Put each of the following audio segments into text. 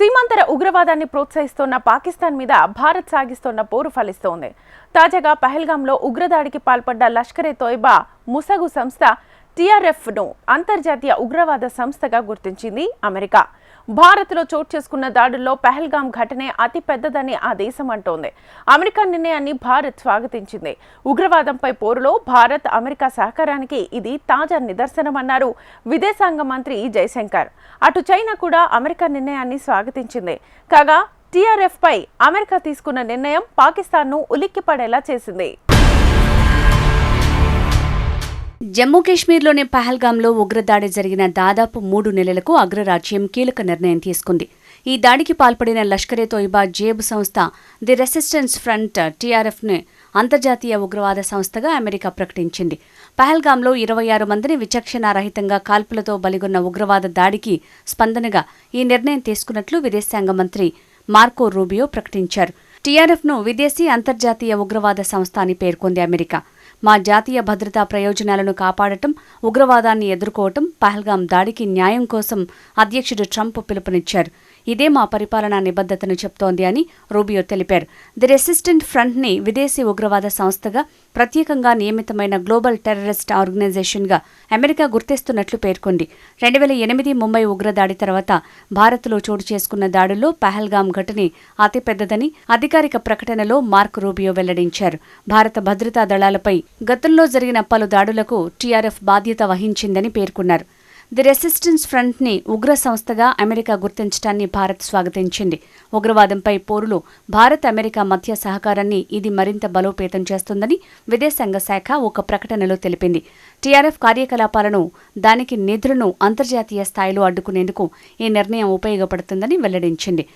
సీమాంతర ఉగ్రవాదాన్ని ప్రోత్సహిస్తోన్న పాకిస్తాన్ మీద భారత్ సాగిస్తోన్న పోరు ఫలిస్తోంది. తాజాగా పహల్గాంలో ఉగ్రదాడికి పాల్పడ్డ లష్కరే తోయిబా ముసగు సంస్థ టీఆర్ఎఫ్ను అంతర్జాతీయ ఉగ్రవాద సంస్థగా గుర్తించింది అమెరికా. భారత్లో చోటు చేసుకున్న దాడుల్లో పెహల్గాం ఘటనే అతి పెద్దదని ఆ దేశం అంటోంది. అమెరికా నిర్ణయాన్ని భారత్ స్వాగతించింది. ఉగ్రవాదంపై పోరులో భారత్ అమెరికా సహకారానికి ఇది తాజా నిదర్శనమన్నారు విదేశాంగ మంత్రి జైశంకర్ అటు చైనా కూడా అమెరికా నిర్ణయాన్ని స్వాగతించింది. కాగా టీఆర్ఎఫ్ పై అమెరికా తీసుకున్న నిర్ణయం పాకిస్తాన్ను ఉలిక్కిపడేలా చేసింది. జమ్మూ కాశ్మీర్లోని పహల్గాంలో ఉగ్రదాడి జరిగిన దాదాపు మూడు నెలలకు అగ్రరాజ్యం కీలక నిర్ణయం తీసుకుంది. ఈ దాడికి పాల్పడిన లష్కరే తోయిబా జేబు సంస్థ ది రెసిస్టెన్స్ ఫ్రంట్ టీఆర్ఎఫ్ను అంతర్జాతీయ ఉగ్రవాద సంస్థగా అమెరికా ప్రకటించింది. పహల్గామ్లో ఇరవై ఆరు మందిని విచక్షణారహితంగా కాల్పులతో బలిగొన్న ఉగ్రవాద దాడికి స్పందనగా ఈ నిర్ణయం తీసుకున్నట్లు విదేశాంగ మంత్రి మార్కో రూబియో ప్రకటించారు. టీఆర్ఎఫ్ను విదేశీ అంతర్జాతీయ ఉగ్రవాద సంస్థ అని పేర్కొంది అమెరికా. మా జాతీయ భద్రతా ప్రయోజనాలను కాపాడటం ఉగ్రవాదాన్ని ఎదుర్కోవటం పహల్గాం దాడికి న్యాయం కోసం అధ్యక్షుడు ట్రంప్ పిలుపునిచ్చారు. ఇదే మా పరిపాలనా నిబద్ధతను చెప్తోంది అని రూబియో తెలిపారు. ది రెసిస్టెంట్ ఫ్రంట్ని విదేశీ ఉగ్రవాద సంస్థగా ప్రత్యేకంగా నియమితమైన గ్లోబల్ టెర్రరిస్ట్ ఆర్గనైజేషన్గా అమెరికా గుర్తిస్తున్నట్లు పేర్కొంది. రెండు వేల ఎనిమిది ముంబై ఉగ్రదాడి తర్వాత భారత్లో చోటు చేసుకున్న దాడుల్లో పహల్గామ్ ఘటనే అతిపెద్దదని అధికారిక ప్రకటనలో మార్క్ రూబియో వెల్లడించారు. భారత భద్రతా దళాలపై గతంలో జరిగిన పలు దాడులకు టీఆర్ఎఫ్ బాధ్యత వహించిందని పేర్కొన్నారు. ది రెసిస్టెన్స్ ఫ్రంట్ని ఉగ్ర సంస్థగా అమెరికా గుర్తించడాన్ని భారత్ స్వాగతించింది. ఉగ్రవాదంపై పోరులో భారత్ అమెరికా మధ్య సహకారాన్ని ఇది మరింత బలోపేతం చేస్తుందని విదేశాంగ శాఖ ఒక ప్రకటనలో తెలిపింది. టీఆర్ఎఫ్ కార్యకలాపాలను దానికి నిధులను అంతర్జాతీయ స్థాయిలో అడ్డుకునేందుకు ఈ నిర్ణయం ఉపయోగపడుతుందని వెల్లడించింది.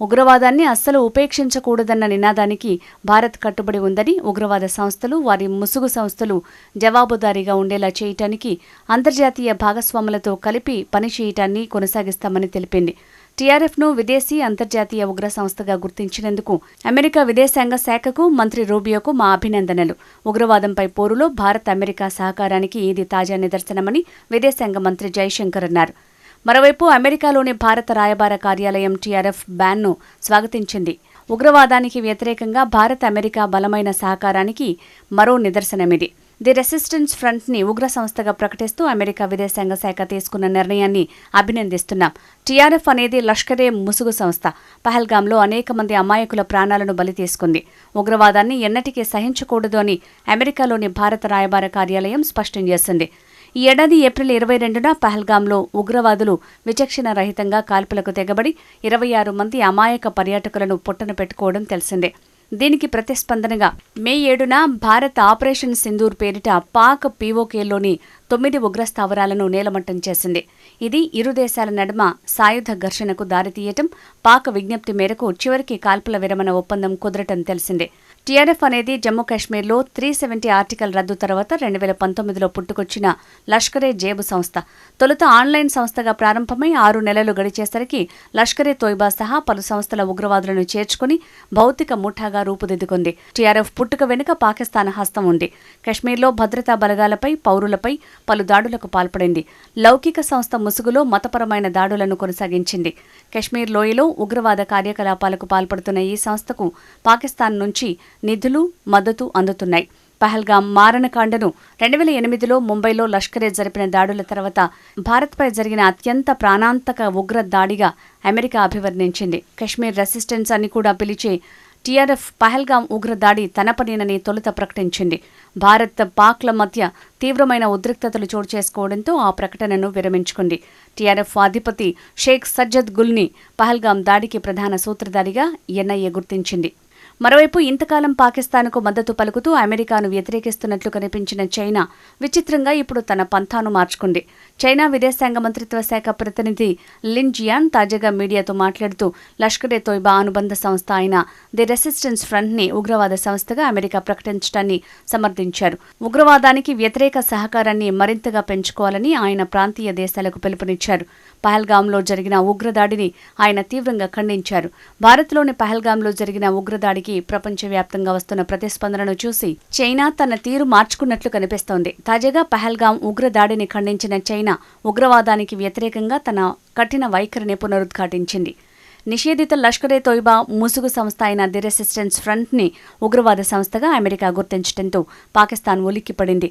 ఉగ్రవాదాన్ని అస్సలు ఉపేక్షించకూడదన్న నినాదానికి భారత్ కట్టుబడి ఉందని ఉగ్రవాద సంస్థలు వారి ముసుగు సంస్థలు జవాబుదారీగా ఉండేలా చేయటానికి అంతర్జాతీయ భాగస్వాములతో కలిపి పనిచేయటాన్ని కొనసాగిస్తామని తెలిపింది. టీఆర్ఎఫ్ను విదేశీ అంతర్జాతీయ ఉగ్ర సంస్థగా గుర్తించినందుకు అమెరికా విదేశాంగ శాఖకు మంత్రి రూబియోకు మా అభినందనలు. ఉగ్రవాదంపై పోరులో భారత్ అమెరికా సహకారానికి ఇది తాజా నిదర్శనమని విదేశాంగ మంత్రి జైశంకర్ అన్నారు. మరోవైపు అమెరికాలోని భారత రాయబార కార్యాలయం టీఆర్ఎఫ్ బ్యాన్ను స్వాగతించింది. ఉగ్రవాదానికి వ్యతిరేకంగా భారత్ అమెరికా బలమైన సహకారానికి మరో నిదర్శనమిది. ది రెసిస్టెన్స్ ఫ్రంట్ని ఉగ్ర సంస్థగా ప్రకటిస్తూ అమెరికా విదేశాంగ శాఖ తీసుకున్న నిర్ణయాన్ని అభినందిస్తున్నాం. టీఆర్ఎఫ్ అనేది లష్కరే ముసుగు సంస్థ. పహల్గాంలో అనేక మంది అమాయకుల ప్రాణాలను బలి తీసుకుంది. ఉగ్రవాదాన్ని ఎన్నటికీ సహించకూడదు అని అమెరికాలోని భారత రాయబార కార్యాలయం స్పష్టం చేసింది. ఈ ఏడాది ఏప్రిల్ ఇరవై రెండున పహల్గాంలో ఉగ్రవాదులు విచక్షణ రహితంగా కాల్పులకు తెగబడి ఇరవై ఆరు మంది అమాయక పర్యాటకులను పొట్టన పెట్టుకోవడం తెలిసిందే. దీనికి ప్రతిస్పందనగా మే ఏడున భారత్ ఆపరేషన్ సింధూర్ పేరిట పాక్ పీఓకేలోని తొమ్మిది ఉగ్రస్థావరాలను నేలమట్టం చేసింది. ఇది ఇరు దేశాల నడుమ సాయుధ ఘర్షణకు దారితీయటం పాక్ విజ్ఞప్తి మేరకు చివరికి కాల్పుల విరమణ ఒప్పందం కుదరటం తెలిసిందే. టీఆర్ఎఫ్ అనేది జమ్మూ కాశ్మీర్లో త్రీ సెవెంటీ ఆర్టికల్ రద్దు తర్వాత రెండు వేల పంతొమ్మిదిలో పుట్టుకొచ్చిన లష్కరే జేబు సంస్థ. తొలుత ఆన్లైన్ సంస్థగా ప్రారంభమై ఆరు నెలలు గడిచేసరికి లష్కరే తోయిబా సహా పలు సంస్థల ఉగ్రవాదులను చేర్చుకుని భౌతిక ముఠాగా రూపుదిద్దుకుంది. టీఆర్ఎఫ్ పుట్టుక వెనుక పాకిస్తాన్ హస్తం ఉంది. కశ్మీర్లో భద్రతా బలగాలపై పౌరులపై పలు దాడులకు పాల్పడింది. లౌకిక సంస్థ ముసుగులో మతపరమైన దాడులను కొనసాగించింది. కశ్మీర్ లోయలో ఉగ్రవాద కార్యకలాపాలకు పాల్పడుతున్న ఈ సంస్థకు పాకిస్తాన్ నుంచి నిధులు మద్దతు అందుతున్నాయి. పహల్గాం మారణకాండను రెండు వేల ఎనిమిదిలో ముంబైలో లష్కరే జరిపిన దాడుల తర్వాత భారత్పై జరిగిన అత్యంత ప్రాణాంతక ఉగ్ర దాడిగా అమెరికా అభివర్ణించింది. కశ్మీర్ రెసిస్టెన్స్ అని కూడా పిలిచే టీఆర్ఎఫ్ పహల్గాం ఉగ్రదాడి తన పనేనని తొలుత ప్రకటించింది. భారత్ పాక్ల మధ్య తీవ్రమైన ఉద్రిక్తతలు చోటు చేసుకోవడంతో ఆ ప్రకటనను విరమించుకుంది. టీఆర్ఎఫ్ అధిపతి షేక్ సజ్జద్ గుల్ని పహల్గాం దాడికి ప్రధాన సూత్రధారిగా ఎన్ఐఏ గుర్తించింది. మరోవైపు ఇంతకాలం పాకిస్తాన్కు మద్దతు పలుకుతూ అమెరికాను వ్యతిరేకిస్తున్నట్లు కనిపించిన చైనా విచిత్రంగా ఇప్పుడు తన పంథాను మార్చుకుంది. చైనా విదేశాంగ మంత్రిత్వ శాఖ ప్రతినిధి లిన్ జియాన్ తాజాగా మీడియాతో మాట్లాడుతూ లష్కరే తోయిబా అనుబంధ సంస్థ అయిన ది రెసిస్టెన్స్ ఫ్రంట్ని ఉగ్రవాద సంస్థగా అమెరికా ప్రకటించడాన్ని సమర్థించారు. ఉగ్రవాదానికి వ్యతిరేక సహకారాన్ని మరింతగా పెంచుకోవాలని ఆయన ప్రాంతీయ దేశాలకు పిలుపునిచ్చారు. పహల్గాంలో జరిగిన ఉగ్రదాడిని ఆయన తీవ్రంగా ఖండించారు. భారత్లోని పహల్గాంలో జరిగిన ఉగ్రదాడికి దాడికి ప్రపంచవ్యాప్తంగా వస్తున్న ప్రతిస్పందనను చూసి చైనా తన తీరు మార్చుకున్నట్లు కనిపిస్తోంది. తాజాగా పహల్గాం ఉగ్ర దాడిని ఖండించిన చైనా ఉగ్రవాదానికి వ్యతిరేకంగా తన కఠిన వైఖరిని పునరుద్ఘాటించింది. నిషేధిత లష్కరే తోయిబా ముసుగు సంస్థ అయిన ది రెసిస్టెన్స్ ఫ్రంట్ని ఉగ్రవాద సంస్థగా అమెరికా గుర్తించడంతో పాకిస్తాన్ ఉలిక్కిపడింది.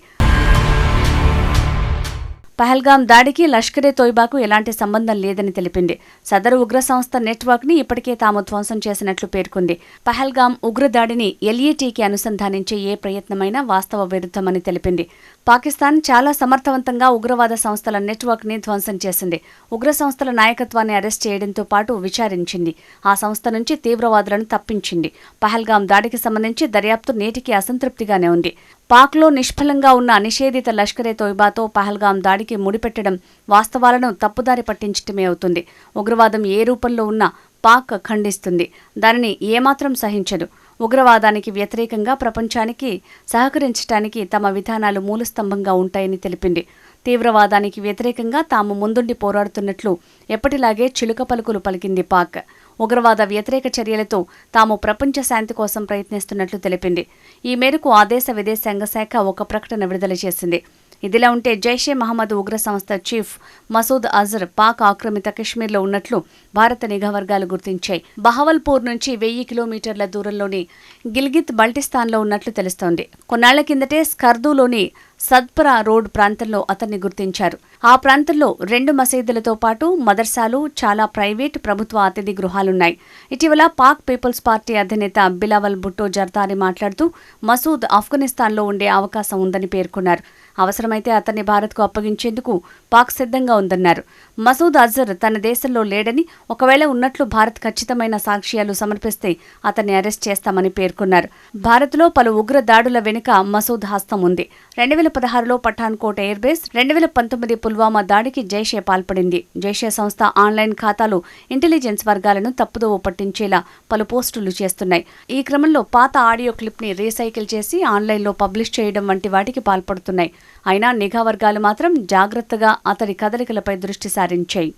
పహల్గాం దాడికి లష్కరే తోయిబాకు ఎలాంటి సంబంధం లేదని తెలిపింది. సదరు ఉగ్ర సంస్థ నెట్వర్క్ని ఇప్పటికే తాము ధ్వంసం చేసినట్లు పేర్కొంది. పహల్గాం ఉగ్ర దాడిని ఎల్ఈటీకి అనుసంధానించే ఏ ప్రయత్నమైనా వాస్తవ విరుద్ధమని తెలిపింది. పాకిస్తాన్ చాలా సమర్థవంతంగా ఉగ్రవాద సంస్థల నెట్వర్క్ని ధ్వంసం చేసింది. ఉగ్ర సంస్థల నాయకత్వాన్ని అరెస్ట్ చేయడంతో పాటు విచారించింది. ఆ సంస్థ నుంచి తీవ్రవాదులను తప్పించింది. పహల్గాం దాడికి సంబంధించి దర్యాప్తు నేటికి అసంతృప్తిగానే ఉంది. పాక్లో నిష్ఫలంగా ఉన్న నిషేధిత లష్కరే తోయిబాతో పహల్గాం దాడికి ముడిపెట్టడం వాస్తవాలను తప్పుదారి పట్టించటమే అవుతుంది. ఉగ్రవాదం ఏ రూపంలో ఉన్నా పాక్ ఖండిస్తుంది. దానిని ఏమాత్రం సహించదు. ఉగ్రవాదానికి వ్యతిరేకంగా ప్రపంచానికి సహకరించడానికి తమ విధానాలు మూలస్తంభంగా ఉంటాయని తెలిపింది. తీవ్రవాదానికి వ్యతిరేకంగా తాము ముందుండి పోరాడుతున్నట్లు ఎప్పటిలాగే చిలుక పలుకులు పలికింది పాక్. ఉగ్రవాద వ్యతిరేక చర్యలతో తాము ప్రపంచ శాంతి కోసం ప్రయత్నిస్తున్నట్లు తెలిపింది. ఈ మేరకు ఆ దేశ విదేశాంగ శాఖ ఒక ప్రకటన విడుదల చేసింది. ఇదిలా ఉంటే జైషే మహమ్మద్ ఉగ్ర సంస్థ చీఫ్ మసూద్ అజర్ పాక్ ఆక్రమిత కశ్మీర్లో ఉన్నట్లు భారత నిఘా వర్గాలు గుర్తించాయి. బహవల్పూర్ నుంచి వెయ్యి కిలోమీటర్ల దూరంలోని గిల్గిత్ బల్టిస్తాన్లో ఉన్నట్లు తెలుస్తోంది. కొన్నాళ్ళ కిందటే స్కర్దూలోని సద్పురా రోడ్ ప్రాంతంలో అతన్ని గుర్తించారు. ఆ ప్రాంతంలో రెండు మసీదులతో పాటు మదర్సాలు చాలా ప్రైవేట్ ప్రభుత్వ అతిథి గృహాలున్నాయి. ఇటీవల పాక్ పీపుల్స్ పార్టీ అధినేత బిలావల్ భుట్టో జర్దారి మాట్లాడుతూ మసూద్ ఆఫ్ఘనిస్తాన్లో ఉండే అవకాశం ఉందని పేర్కొన్నారు. అవసరమైతే అతన్ని భారత్కు అప్పగించేందుకు పాక్ సిద్ధంగా ఉందన్నారు. మసూద్ అజర్ తన దేశంలో లేడని ఒకవేళ ఉన్నట్లు భారత్ ఖచ్చితమైన సాక్ష్యాలు సమర్పిస్తే అతన్ని అరెస్ట్ చేస్తామని పేర్కొన్నారు. భారత్లో పలు ఉగ్ర దాడుల వెనుక మసూద్ హస్తం ఉంది. రెండు వేల పదహారులో పఠాన్కోట్ ఎయిర్ బేస్ రెండు వేల పంతొమ్మిది పుల్వామా దాడికి జైషే పాల్పడింది. జైషే సంస్థ ఆన్లైన్ ఖాతాలు ఇంటెలిజెన్స్ వర్గాలను తప్పుదోవ పట్టించేలా పలు పోస్టులు చేస్తున్నాయి. ఈ క్రమంలో పాత ఆడియో క్లిప్ని రీసైకిల్ చేసి ఆన్లైన్లో పబ్లిష్ చేయడం వంటి వాటికి పాల్పడుతున్నాయి. అయినా నిఘా వర్గాలు మాత్రం జాగ్రత్తగా అతడి కదలికలపై దృష్టి సారించాయి.